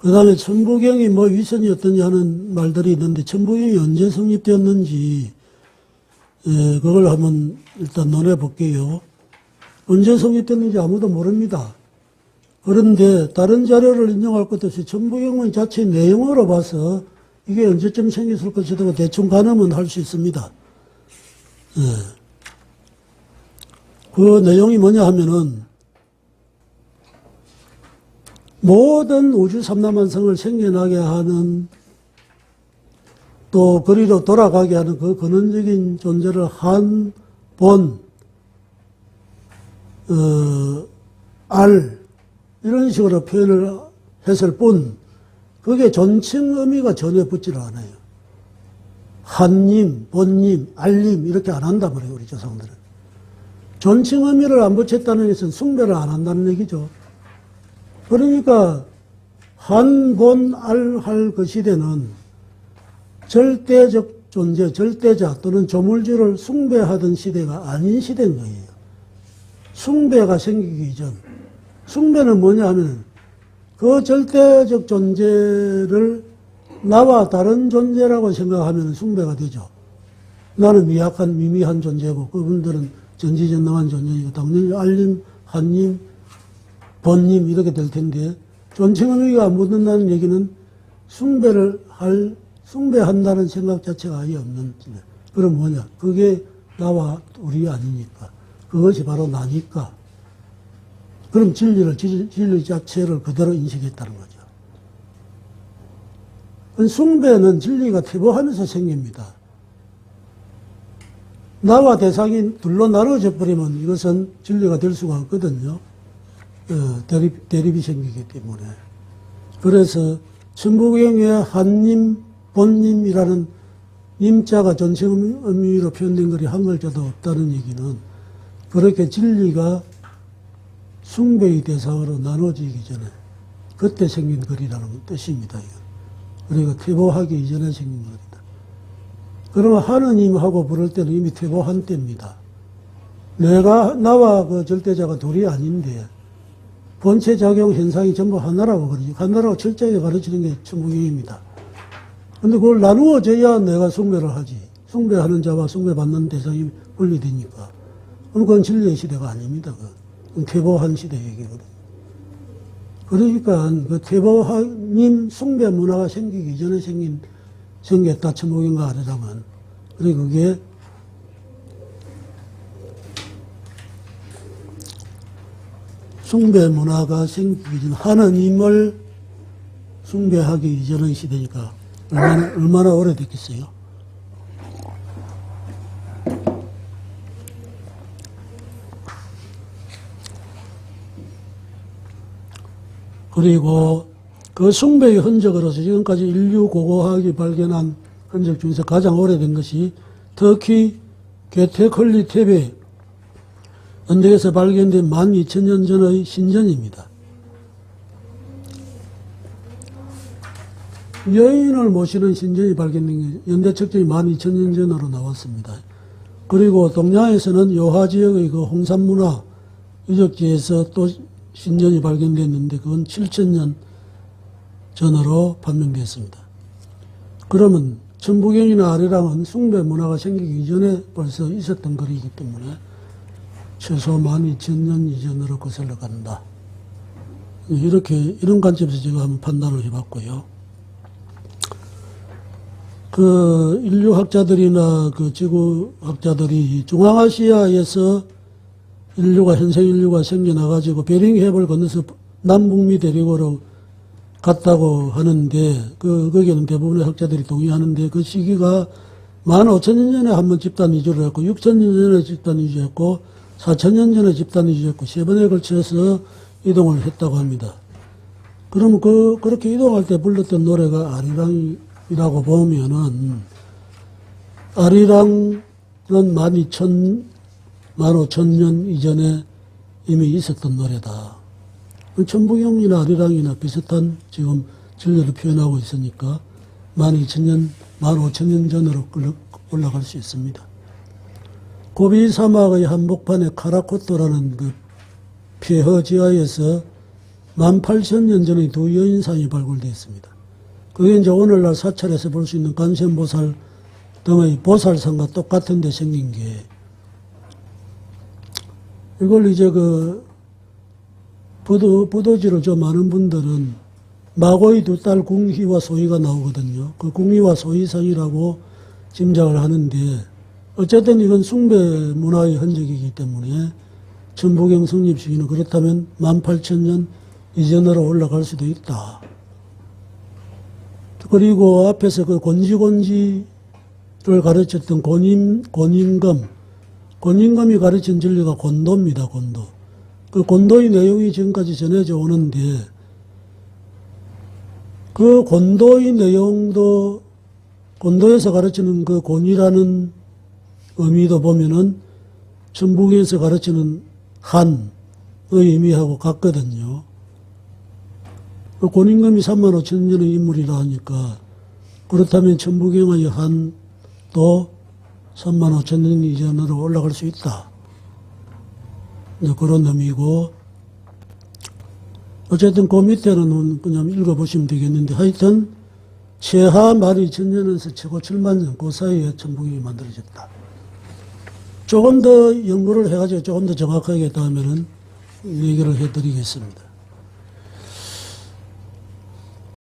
그 다음에 천부경이 뭐 위선이 어떠냐 하는 말들이 있는데 천부경이 언제 성립되었는지 예, 그걸 한번 일단 논해 볼게요. 언제 성립됐는지 아무도 모릅니다. 그런데 다른 자료를 인용할 것 없이 천부경의 자체 내용으로 봐서 이게 언제쯤 생겼을 것이라고 대충 가늠은 할 수 있습니다. 예. 그 내용이 뭐냐 하면은 모든 우주 삼라만성을 생겨나게 하는 또 그리로 돌아가게 하는 그 근원적인 존재를 한, 본, 어, 알, 이런 식으로 표현을 했을 뿐, 그게 존칭 의미가 전혀 붙지를 않아요. 한님, 본님, 알님, 이렇게 안 한단 말이에요, 우리 조상들은. 존칭 의미를 안 붙였다는 것은 숭배를 안 한다는 얘기죠. 그러니까, 한, 본, 알, 할그 시대는 절대적 존재, 절대자 또는 조물주를 숭배하던 시대가 아닌 시대인 거예요. 숭배가 생기기 전. 숭배는 뭐냐 하면 그 절대적 존재를 나와 다른 존재라고 생각하면 숭배가 되죠. 나는 미약한 미미한 존재고 그분들은 전지전능한 존재이고 당연히 알림, 한님, 본님 이렇게 될 텐데 존칭의미가 안 묻는다는 얘기는 숭배를 할 숭배한다는 생각 자체가 아예 없는 그럼 뭐냐 그게 나와 우리 아니니까 그것이 바로 나니까 그럼 진리를 진- 진리 자체를 그대로 인식했다는 거죠. 숭배는 진리가 퇴보하면서 생깁니다. 나와 대상이 둘로 나눠져 버리면 이것은 진리가 될 수가 없거든요. 어, 대립, 대립이 생기기 때문에. 그래서 천부경의 한님, 본님이라는 님자가 전체 의미로 표현된 글이 한 글자도 없다는 얘기는 그렇게 진리가 숭배의 대상으로 나눠지기 전에 그때 생긴 글이라는 뜻입니다. 이건. 그러니까 퇴보하기 이전에 생긴 글이다. 그러면 하느님하고 부를 때는 이미 퇴보한 때입니다. 내가 나와 그 절대자가 둘이 아닌데 본체 작용 현상이 전부 하나라고 그러지. 하나라고 철저하게 가르치는 게 천부경입니다. 근데 그걸 나누어져야 내가 숭배를 하지. 숭배하는 자와 숭배받는 대상이 분리되니까. 그럼 그건 진리의 시대가 아닙니다. 그건 퇴보한 시대 얘기거든요. 그러니까 그 퇴보님 숭배 문화가 생기기 전에 생긴 생겼다 천목인가 아래라면 그래 그게 숭배 문화가 생기기 전 하느님을 숭배하기 이전의 시대니까 얼마나, 얼마나 오래됐겠어요? 그리고 그 숭배의 흔적으로서 지금까지 인류 고고학이 발견한 흔적 중에서 가장 오래된 것이 터키 게테컬리 탭에 언덕에서 발견된 12,000년 전의 신전입니다. 여인을 모시는 신전이 발견된 게 연대 측정이 12,000년 전으로 나왔습니다. 그리고 동양에서는 요하 지역의 그 홍산문화 유적지에서 또 신전이 발견됐는데 그건 7,000년 전으로 판명됐습니다. 그러면 천부경이나 아리랑은 숭배 문화가 생기기 이전에 벌써 있었던 거리이기 때문에 최소 12,000년 이전으로 거슬러 간다. 이렇게, 이런 관점에서 제가 한번 판단을 해봤고요. 그 인류학자들이나 그 지구학자들이 중앙아시아에서 인류가, 현생 인류가 생겨나가지고 베링해협을 건너서 남북미 대륙으로 갔다고 하는데, 그, 거기는 대부분의 학자들이 동의하는데, 그 시기가 15,000년 전에 한 번 집단 이주를 했고, 6,000년 전에 집단 이주했고, 4,000년 전에 집단 이주했고, 세 번에 걸쳐서 이동을 했다고 합니다. 그러면 그, 그렇게 이동할 때 불렀던 노래가 아리랑이라고 보면은, 아리랑은 12,000, 15,000년 이전에 이미 있었던 노래다. 천부경이나 아리랑이나 비슷한 지금 진료를 표현하고 있으니까 12,000년, 15,000년 전으로 올라갈 수 있습니다. 고비 사막의 한복판에 카라코토라는 그 폐허 지하에서 18,000년 전에 두 여인상이 발굴되었습니다. 그게 이제 오늘날 사찰에서 볼 수 있는 관세음보살 등의 보살상과 똑같은 데 생긴 게 이걸 이제 그 부도, 부도지를 좀 아는 분들은 마고의 두 딸 궁희와 소희가 나오거든요. 그 궁희와 소희상이라고 짐작을 하는데 어쨌든 이건 숭배 문화의 흔적이기 때문에 천부경 성립 시기는 그렇다면 18,000년 이전으로 올라갈 수도 있다. 그리고 앞에서 그 곤지곤지를 가르쳤던 곤임, 곤임검, 곤임검이 가르친 진리가 곤도입니다, 곤도. 그 곤도의 내용이 지금까지 전해져 오는데, 그 곤도의 내용도, 곤도에서 가르치는 그 곤이라는 의미도 보면은, 천북에서 가르치는 한의 의미하고 같거든요. 그 곤임검이 3만 5천 년의 인물이라 하니까 그렇다면 천부경의 한도 3만 5천 년 이전으로 올라갈 수 있다. 그런 의미고 어쨌든 그 밑에는 그냥 읽어보시면 되겠는데 하여튼 최하 말이 천년에서 최고 7만 년 그 사이에 천부경이 만들어졌다. 조금 더 연구를 해가지고 조금 더 정확하게 다음에는 얘기를 해드리겠습니다.